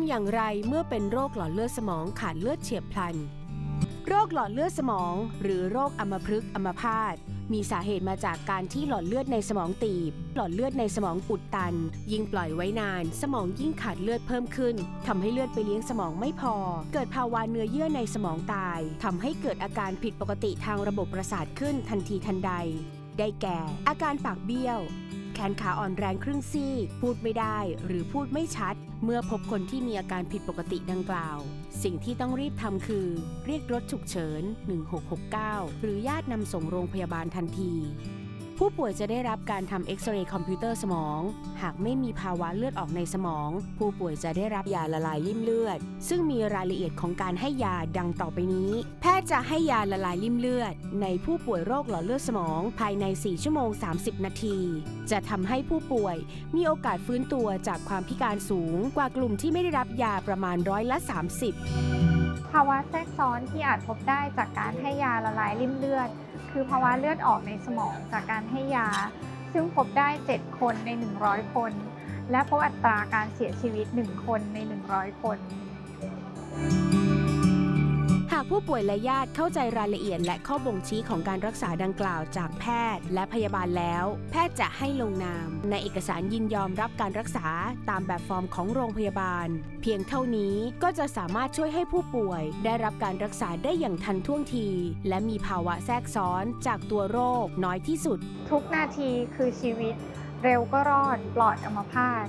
ำอย่างไรเมื่อเป็นโรคหลอดเลือดสมองขาดเลือดเฉียบพลัน โรคหลอดเลือดสมอง หรือโรคอัมพฤกษ์อัมพาตมีสาเหตุมาจากการที่หลอดเลือดในสมองตีบ หลอดเลือดในสมองอุดตัน ยิ่งปล่อยไว้นาน สมองยิ่งขาดเลือดเพิ่มขึ้นทำให้เลือดไปเลี้ยงสมองไม่พอ เกิดภาวะเนื้อเยื่อในสมองตายทำให้เกิดอาการผิดปกติทางระบบประสาทขึ้นทันทีทันใด ได้แก่ อาการปากเบี้ยว แขนขาอ่อนแรงครึ่งซี่ พูดไม่ได้หรือพูดไม่ชัด เมื่อพบคนที่มีอาการผิดปกติดังกล่าว สิ่งที่ต้องรีบทำคือ เรียกรถฉุกเฉิน 1669 หรือญาตินำส่งโรงพยาบาลทันที ผู้ป่วยจะได้รับการทำเอ็กซเรย์คอมพิวเตอร์สมอง หากไม่มีภาวะเลือดออกในสมอง ผู้ป่วยจะได้รับยาละลายริ่มเลือด ซึ่งมีรายละเอียดของการให้ยาดังต่อไปนี้ แพทย์จะให้ยาละลายริ่มเลือด ในผู้ป่วยโรคหลอดเลือดสมอง ภายใน 4 ชั่วโมง 30 นาที จะทำให้ผู้ป่วยมีโอกาสฟื้นตัวจากความพิการสูง กว่ากลุ่มที่ไม่ได้รับยาประมาณร้อยละ 30 ภาวะแทรกซ้อนที่อาจพบได้จากการให้ยาละลายริ่มเลือด คือภาวะเลือดออกในสมองจากการให้ยา ซึ่งพบได้ 7 คนใน 100 คน และพบอัตราการเสียชีวิต 1 คนใน 100 คนหาก ผู้ป่วยและญาติเข้าใจรายละเอียดและข้อบ่งชี้ของการรักษาดังกล่าวจากแพทย์ และพยาบาลแล้ว แพทย์จะให้ลงนาม ในเอกสารยินยอมรับการรักษาตามแบบฟอร์มของโรงพยาบาล เพียงเท่านี้ก็จะสามารถช่วยให้ผู้ป่วย ได้รับการรักษาได้อย่างทันท่วงที และมีภาวะแทรกซ้อนจากตัวโรคน้อยที่สุด ทุกนาทีคือชีวิต เร็วก็รอดปลอดอัมพาต